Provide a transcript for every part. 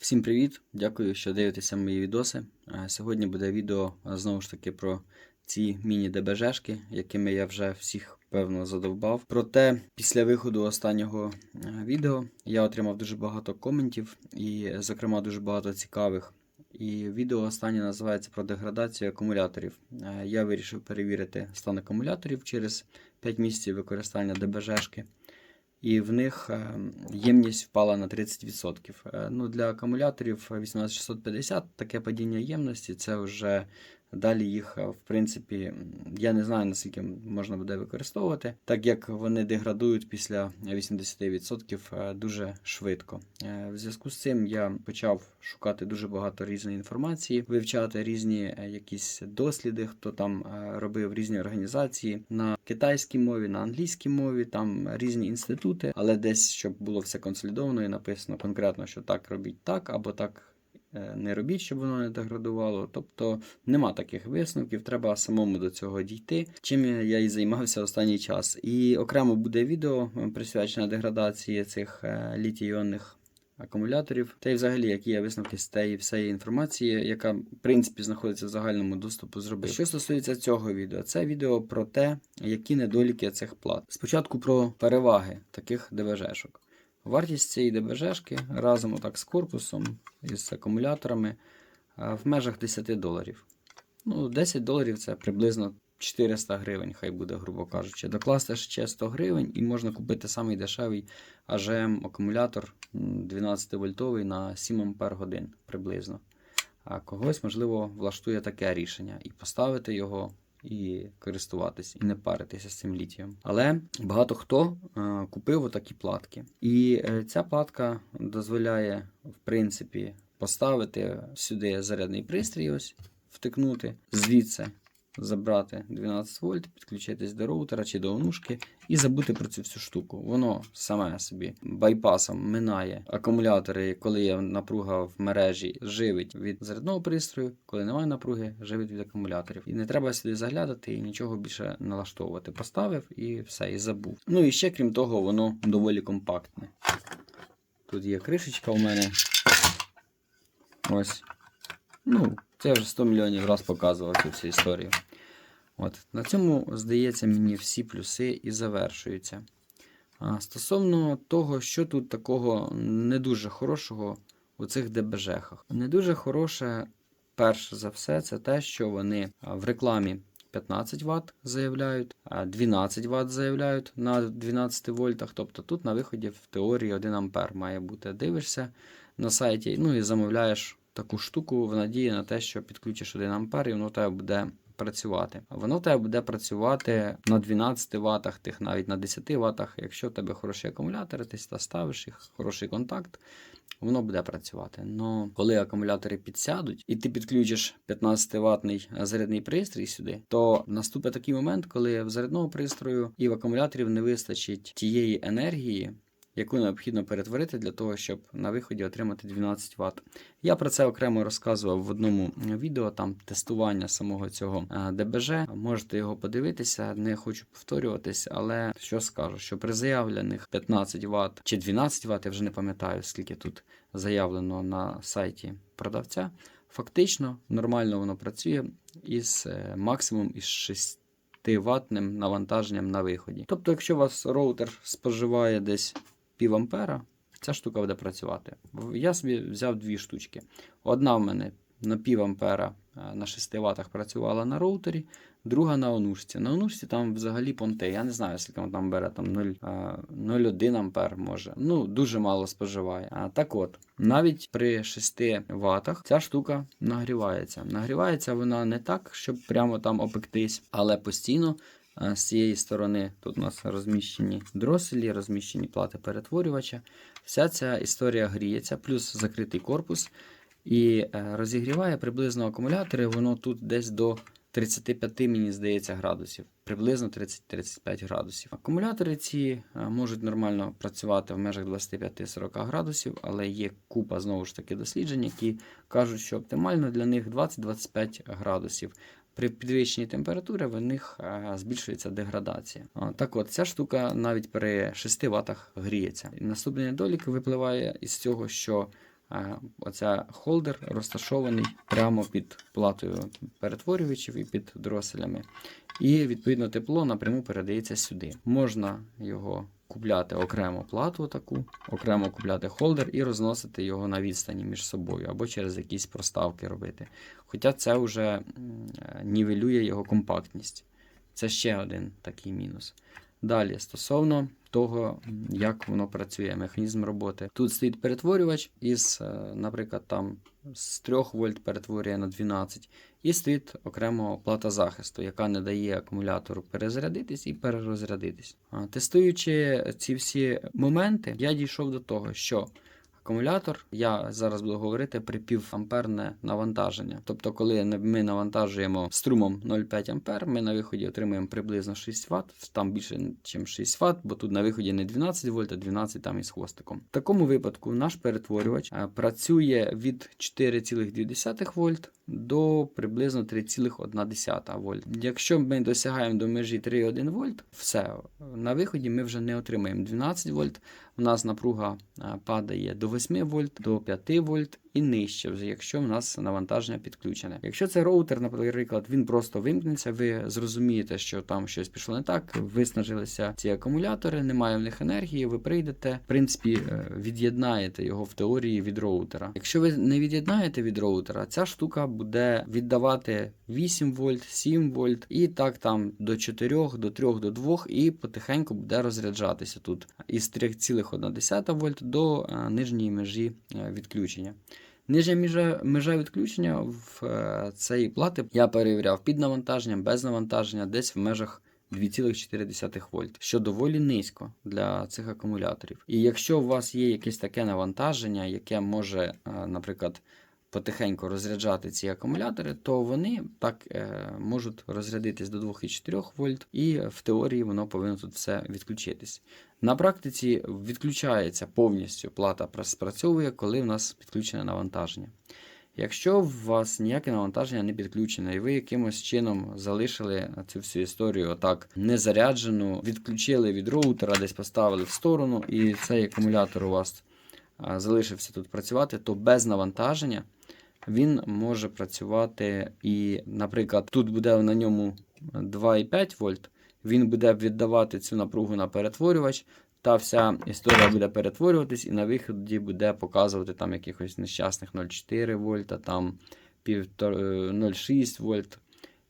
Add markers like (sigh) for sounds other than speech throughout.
Всім привіт! Дякую, що дивитеся мої відоси. Е, Сьогодні буде відео е, знову ж таки про ці міні-ДБЖшки, якими я вже всіх певно задовбав. Проте після виходу останнього е, відео я отримав дуже багато коментів і, зокрема, дуже багато цікавих. І відео останнє називається про деградацію акумуляторів. Я вирішив перевірити стан акумуляторів через 5 місяців використання ДБЖшки і в них е, ємність впала на 30%. Е, Ну, для акумуляторів 18650 таке падіння ємності це вже далі їх, е, в принципі, я не знаю наскільки можна буде використовувати, так як вони деградують після 80% е, дуже швидко. Е, В зв'язку з цим я почав шукати дуже багато різної інформації, вивчати різні якісь досліди, хто там робив різні організації на китайській мові, на англійській мові, там різні інститути, але десь щоб було все консолідовано і написано конкретно, що так робіть так або так. Е, Не робіть, щоб воно не деградувало. Тобто нема таких висновків, треба самому до цього дійти. Чим я і займався останній час. І окремо буде відео е, присвячене деградації цих е, літій-іонних акумуляторів, та й взагалі, які є висновки з тієї всієї інформації, яка в принципі знаходиться в загальному доступу зробити. Що стосується цього відео, це відео про те, які недоліки цих плат. Спочатку про переваги таких ДБЖшок. Вартість цієї ДБЖшки разом отак з корпусом із акумуляторами в межах 10 доларів. Ну, 10 доларів це приблизно 400 гривень, хай буде, грубо кажучи. Докласти ще 100 гривень і можна купити самий дешевий AGM акумулятор 12 вольтовий на 7 ампер годин приблизно. А когось, можливо, влаштує таке рішення і поставити його. І користуватись, і не паритися з цим літієм. Але багато хто е, купив отакі платки. І е, ця платка дозволяє, в принципі, поставити сюди зарядний пристрій, ось, втикнути, звідси забрати 12 вольт, підключитись до роутера чи до онушки і забути про цю всю штуку. Воно саме собі байпасом минає акумулятори, коли є напруга в мережі, живить від зарядного пристрою, коли немає напруги, живить від акумуляторів. І не треба сюди заглядати і нічого більше налаштовувати. Поставив і все, і забув. Ну і ще крім того, воно доволі компактне. Тут є кришечка у мене. Ось. Ну, це вже 100 мільйонів раз показував цю всю історію. От. На цьому, здається, мені всі плюси і завершуються. А стосовно того, що тут такого не дуже хорошого у цих ДБЖхах. Не дуже хороше, перш за все, це те, що вони в рекламі 15 Вт заявляють, а 12 Вт заявляють на 12 вольтах. Тобто тут на виході в теорії 1 ампер має бути. Дивишся на сайті, ну і замовляєш таку штуку в надії на те, що підключиш 1 ампер і воно в тебе буде працювати. Воно в тебе буде працювати на 12 ватах, тих навіть на 10 ватах. Якщо в тебе хороші акумулятори, ти ставиш їх, хороший контакт, воно буде працювати. Но коли акумулятори підсядуть і ти підключиш 15 ватний зарядний пристрій сюди, то наступить такий момент, коли в зарядного пристрою і в акумуляторів не вистачить тієї енергії, яку необхідно перетворити для того, щоб на виході отримати 12 Вт. Я про це окремо розказував в одному відео, там тестування самого цього е, ДБЖ. Можете його подивитися, не хочу повторюватись, але що скажу, що при заявлених 15 Вт чи 12 Вт, я вже не пам'ятаю, скільки тут заявлено на сайті продавця. Фактично нормально воно працює із е, максимум із 6 ватним навантаженням на виході. Тобто, якщо у вас роутер споживає десь пів ампера, ця штука буде працювати. Я собі взяв дві штучки. Одна в мене на пів ампера е, на 6 ватах працювала на роутері, друга на онушці. На онушці там взагалі понти. Я не знаю, скільки воно там бере, там 0, е, 0,1 ампер може. Ну, дуже мало споживає. А, так от, навіть при 6 ватах ця штука нагрівається. Нагрівається вона не так, щоб прямо там опектись, але постійно. З цієї сторони тут у нас розміщені дроселі, розміщені плати перетворювача. Вся ця історія гріється, плюс закритий корпус. І е, розігріває приблизно акумулятори, воно тут десь до 35, мені здається, градусів. Приблизно 30-35 градусів. Акумулятори ці е, можуть нормально працювати в межах 25-40 градусів, але є купа знову ж таки досліджень, які кажуть, що оптимально для них 20-25 градусів. При підвищенні температури в них збільшується деградація. Так от, ця штука навіть при 6 ватах гріється. Наступний недолік випливає із цього, що оця холдер розташований прямо під платою перетворювачів і під дроселями. І відповідно тепло напряму передається сюди. Можна його купляти окремо плату таку, окремо купляти холдер і розносити його на відстані між собою, або через якісь проставки робити. Хоча це вже е, нівелює його компактність. Це ще один такий мінус. Далі, стосовно того, як воно працює, механізм роботи. Тут стоїть перетворювач із, е, наприклад, там з 3 вольт перетворює на 12, і стоїть окремо плата захисту, яка не дає акумулятору перезарядитись і перерозрядитись. Тестуючи ці всі моменти, я дійшов до того, що акумулятор, я зараз буду говорити при півамперне навантаження. Тобто, коли ми навантажуємо струмом 0,5 ампер, ми на виході отримуємо приблизно 6 Вт, там більше, ніж 6 Вт, бо тут на виході не 12 вольт, а 12 там із хвостиком. В такому випадку наш перетворювач е, працює від 4,2 вольт до приблизно 3,1 вольт. Якщо ми досягаємо до межі 3,1 вольт, все, на виході ми вже не отримаємо 12 вольт. У нас напруга е, падає до 8 вольт, до 5 вольт і нижче, вже якщо в нас навантаження підключене. Якщо це роутер, наприклад, він просто вимкнеться, ви зрозумієте, що там щось пішло не так, виснажилися ці акумулятори, немає в них енергії, ви прийдете, в принципі, е, від'єднаєте його в теорії від роутера. Якщо ви не від'єднаєте від роутера, ця штука буде віддавати 8 вольт, 7 вольт і так там до 4, до 3, до 2 і потихеньку буде розряджатися тут із 3,1 вольт до е, нижньої межі е, відключення. Нижня межа, межа відключення в е, цієї плати я перевіряв під навантаженням, без навантаження, десь в межах 2,4 вольт, що доволі низько для цих акумуляторів. І якщо у вас є якесь таке навантаження, яке може, е, наприклад, потихеньку розряджати ці акумулятори, то вони так е, можуть розрядитись до 2,4 вольт, і в теорії воно повинно тут все відключитись. На практиці відключається повністю плата спрацьовує, коли в нас підключене навантаження. Якщо у вас ніяке навантаження не підключене, і ви якимось чином залишили цю всю історію отак незаряджену, відключили від роутера, десь поставили в сторону, і цей акумулятор у вас залишився тут працювати, то без навантаження він може працювати і, наприклад, тут буде на ньому 2,5 вольт, він буде віддавати цю напругу на перетворювач. Та вся історія буде перетворюватись і на виході буде показувати там якихось нещасних 0,4 вольта, там 0,6 вольт.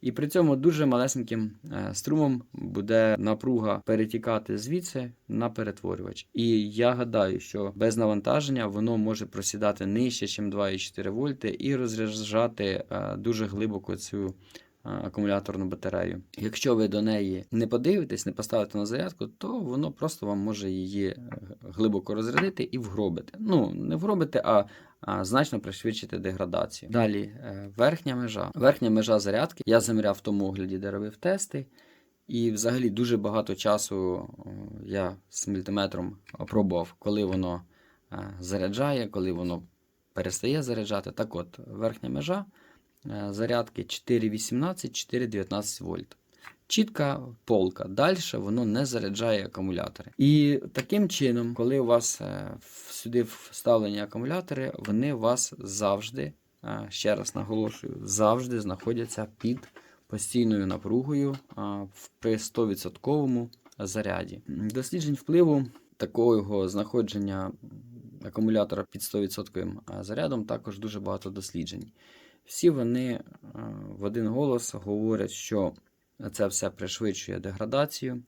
І при цьому дуже малесеньким е, струмом буде напруга перетікати звідси на перетворювач. І я гадаю, що без навантаження воно може просідати нижче, ніж 2,4 вольти, і розряджати е, дуже глибоко цю акумуляторну батарею. Якщо ви до неї не подивитесь, не поставите на зарядку, то воно просто вам може її е, глибоко розрядити і вгробити. Ну, не вгробити, а, значно пришвидшити деградацію. Далі, е, верхня межа. Верхня межа зарядки. Я заміряв в тому огляді, де робив тести. І взагалі дуже багато часу я з мультиметром опробував, коли воно е, заряджає, коли воно перестає заряджати. Так от, верхня межа. Е, зарядки 4,18, 4,19 вольт. Чітка полка. Далі воно не заряджає акумулятори. І таким чином, коли у вас е, сюди вставлені акумулятори, вони у вас завжди, е, ще раз наголошую, завжди знаходяться під постійною напругою при 100% заряді. Досліджень впливу такого знаходження акумулятора під 100% зарядом також дуже багато досліджень. Всі вони е, в один голос говорять, що це все пришвидшує деградацію.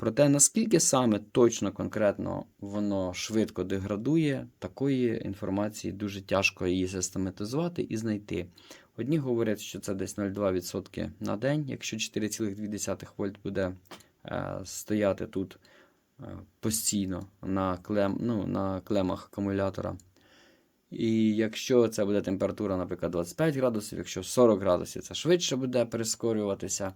Проте, наскільки саме точно конкретно воно швидко деградує, такої інформації дуже тяжко її систематизувати і знайти. Одні говорять, що це десь 0,2% на день, якщо 4,2 вольт буде е, стояти тут е, постійно на, клем, ну, на клемах акумулятора. І якщо це буде температура, наприклад, 25 градусів, якщо 40 градусів, це швидше буде прискорюватися е,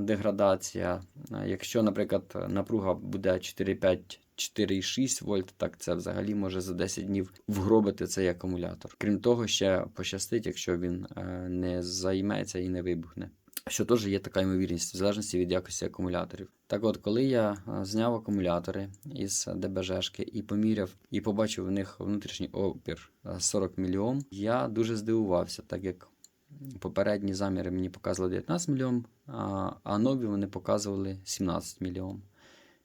деградація. Якщо, наприклад, напруга буде 4,5. 4,6 вольт, так це взагалі може за 10 днів вгробити цей акумулятор. Крім того, ще пощастить, якщо він е, не займеться і не вибухне. що теж є така ймовірність, в залежності від якості акумуляторів. Так от, коли я зняв акумулятори із ДБЖшки і поміряв, і побачив в них внутрішній опір а, 40 мільйон, я дуже здивувався, так як попередні заміри мені показували 19 мільйон, а, нові вони показували 17 мільйон.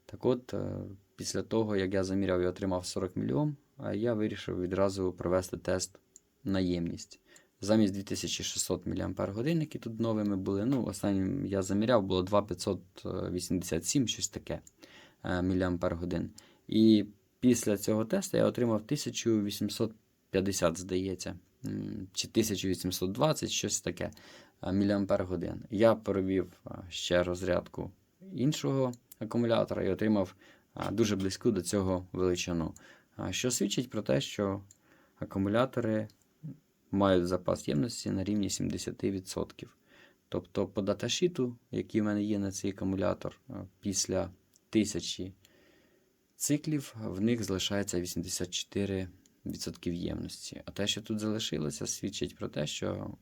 Так от, е, після того, як я заміряв і отримав 40 мільйон, а я вирішив відразу провести тест на ємність. Замість 2600 мАч, які тут новими були. Ну, останнім я заміряв, було 2587, щось таке е, мАч. І після цього тесту я отримав 1850, здається, чи 1820, щось таке е, мАч. Я провів ще розрядку іншого акумулятора і отримав дуже близьку до цього величину. Що свідчить про те, що акумулятори мають запас ємності на рівні 70%. Тобто по даташіту, який в мене є на цей акумулятор, після 1000 циклів в них залишається 84% ємності. А те, що тут залишилося, свідчить про те, що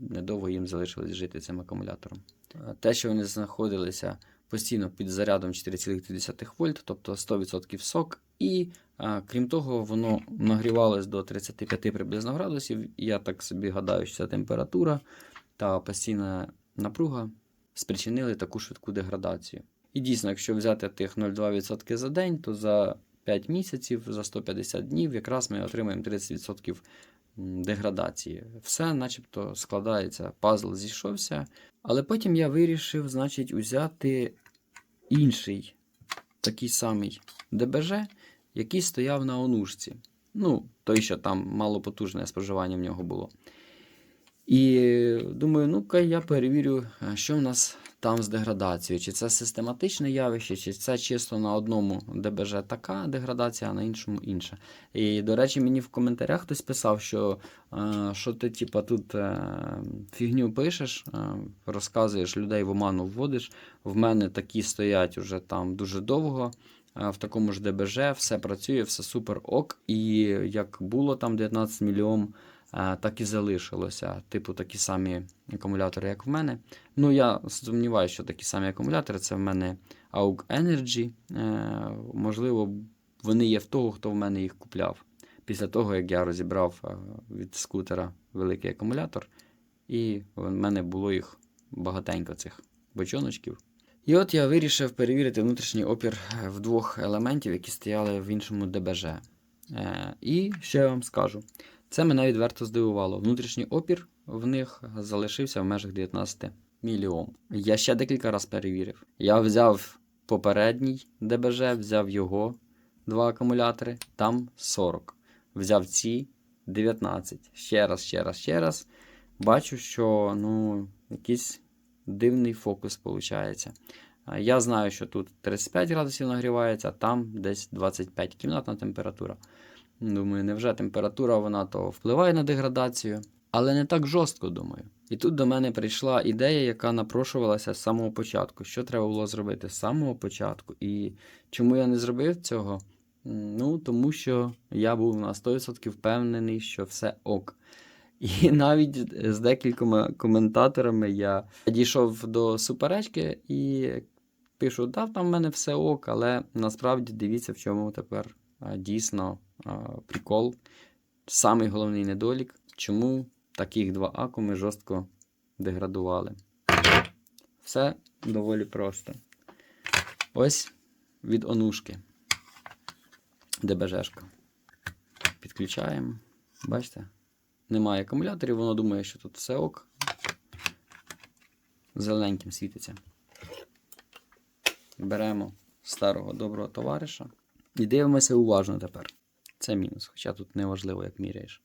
недовго їм залишилось жити цим акумулятором. Те, що вони знаходилися постійно під зарядом 4,3 вольт, тобто 100% сок. І а, крім того, воно нагрівалось до 35 приблизно градусів. Я так собі гадаю, що ця температура та постійна напруга спричинили таку швидку деградацію. І дійсно, якщо взяти тих 0,2% за день, то за 5 місяців, за 150 днів, якраз ми отримаємо 30% деградації. Все, начебто, складається, пазл зійшовся. Але потім я вирішив, значить, взяти інший такий самий ДБЖ, який стояв на онушці. Ну, той, що там малопотужне споживання в нього було. І думаю, ну-ка я перевірю, е, що в нас там з деградацією. Чи це систематичне явище, чи це чисто на одному ДБЖ така деградація, а на іншому інша. І, до речі, мені в коментарях хтось писав, що, е, що ти типа, тут е, фігню пишеш, е, розказуєш, людей в оману вводиш. В мене такі стоять уже там дуже довго. В такому ж ДБЖ все працює, все супер ок. І як було там 19 мільйон, е, так і залишилося. Типу такі самі акумулятори, як в мене. Ну, я сумніваюся, що такі самі акумулятори. Це в мене AUG Energy. Е, Можливо, вони є в того, хто в мене їх купляв. Після того, як я розібрав е, від скутера великий акумулятор, і в мене було їх багатенько цих бочоночків. І от я вирішив перевірити внутрішній опір е, в двох елементів, які стояли в іншому ДБЖ. І що я вам скажу, це мене відверто здивувало. Внутрішній опір в них залишився в межах 19 мільйон. Я ще декілька разів перевірив. Я взяв попередній ДБЖ, взяв його два акумулятори, там 40. Взяв ці 19. Ще раз, ще раз, ще раз. Бачу, що ну, якийсь дивний фокус виходить. Я знаю, що тут 35 градусів нагрівається, там десь 25 кімнатна температура. Думаю, невже температура вона то впливає на деградацію, але не так жорстко, думаю. І тут до мене прийшла ідея, яка напрошувалася з самого початку. Що треба було зробити з самого початку? І чому я не зробив цього? Ну, тому що я був на 100% впевнений, що все ок. І (laughs) навіть з декількома коментаторами я дійшов до суперечки і пишу: да, там в мене все ок, але насправді дивіться, в чому тепер дійсно прикол. Самий головний недолік, чому таких два акуми жорстко деградували. Все доволі просто. Ось від онушки. ДБЖшка. Підключаємо. Бачите? Немає акумуляторів, воно думає, що тут все ок. Зелененьким світиться. Беремо старого доброго товариша і дивимося уважно тепер. Це мінус, хоча тут не важливо, як міряєш.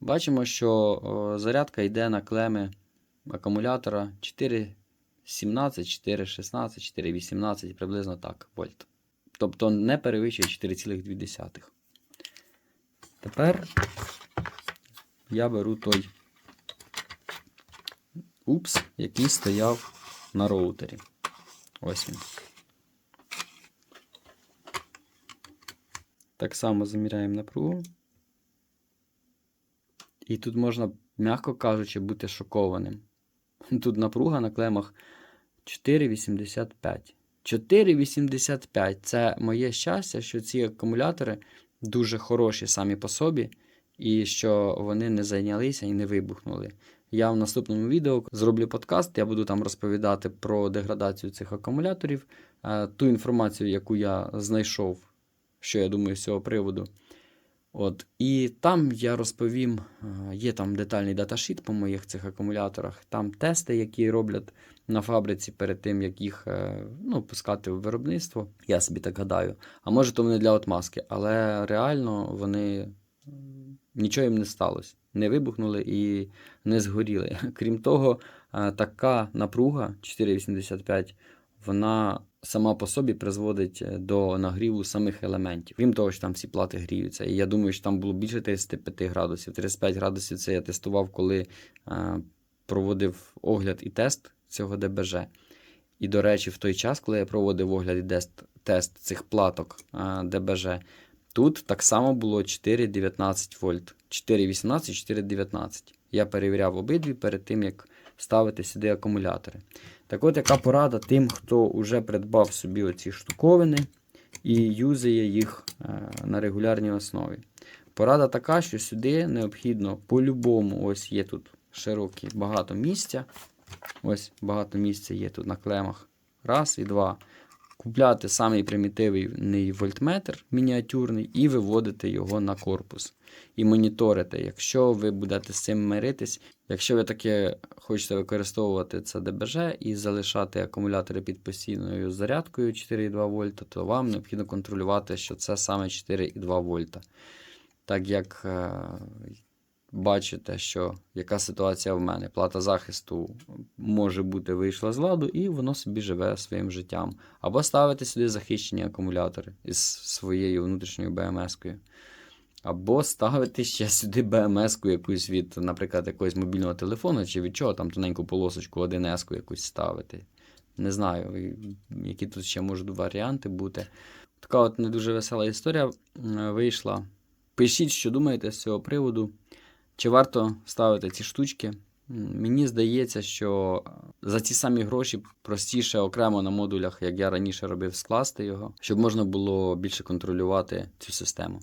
Бачимо, що зарядка йде на клеми акумулятора 4,17, 4,16, 4,18, приблизно так вольт. Тобто не перевищує 4,2. Тепер я беру той упс, який стояв на роутері. Ось він. Так само заміряємо напругу. І тут можна, м'яко кажучи, бути шокованим. (laughs) Тут напруга на клемах 4,85. 4,85 це моє щастя, що ці акумулятори дуже хороші самі по собі, і що вони не зайнялися і не вибухнули. Я в наступному відео зроблю подкаст, я буду там розповідати про деградацію цих акумуляторів, е, ту інформацію, яку я знайшов, що я думаю з цього приводу. От, і там я розповім, е, є там детальний даташіт по моїх цих акумуляторах, там тести, які роблять на фабриці перед тим, як їх е, ну, пускати в виробництво. Я собі так гадаю. А може, то вони для отмазки, але реально вони нічого їм не сталося. Не вибухнули і не згоріли. (laughs) Крім того, е, така напруга 4,85, вона сама по собі призводить е, до нагріву самих елементів. Крім того, що там всі плати гріються. І я думаю, що там було більше 35 градусів. 35 градусів це я тестував, коли е, проводив огляд і тест цього ДБЖ. І, до речі, в той час, коли я проводив огляд і тест, тест цих платок е, ДБЖ, тут так само було 4,19 вольт. 4,18, 4,19. Я перевіряв обидві перед тим, як ставити сюди акумулятори. Так от, яка порада тим, хто вже придбав собі оці штуковини і юзає їх е, на регулярній основі. Порада така, що сюди необхідно по-любому, ось є тут широкі багато місця. Ось багато місця є тут на клемах. Раз і два. Купляти самий примітивний вольтметр мініатюрний і виводити його на корпус. І моніторити, якщо ви будете з цим миритись, якщо ви таке хочете використовувати це ДБЖ і залишати акумулятори під постійною зарядкою 4,2 вольта, то вам необхідно контролювати, що це саме 4,2 вольта. Так як е, бачите, що яка ситуація в мене. Плата захисту може бути вийшла з ладу, і воно собі живе своїм життям. Або ставити сюди захищені акумулятори із своєю внутрішньою БМС-кою. Або ставити ще сюди БМС-ку якусь від, наприклад, якогось мобільного телефону, чи від чого там тоненьку полосочку 1С-ку якусь ставити. Не знаю, які тут ще можуть варіанти бути. Така от не дуже весела історія вийшла. Пишіть, що думаєте з цього приводу. Чи варто ставити ці штучки? Мені здається, що за ці самі гроші простіше окремо на модулях, як я раніше робив, скласти його, щоб можна було більше контролювати цю систему.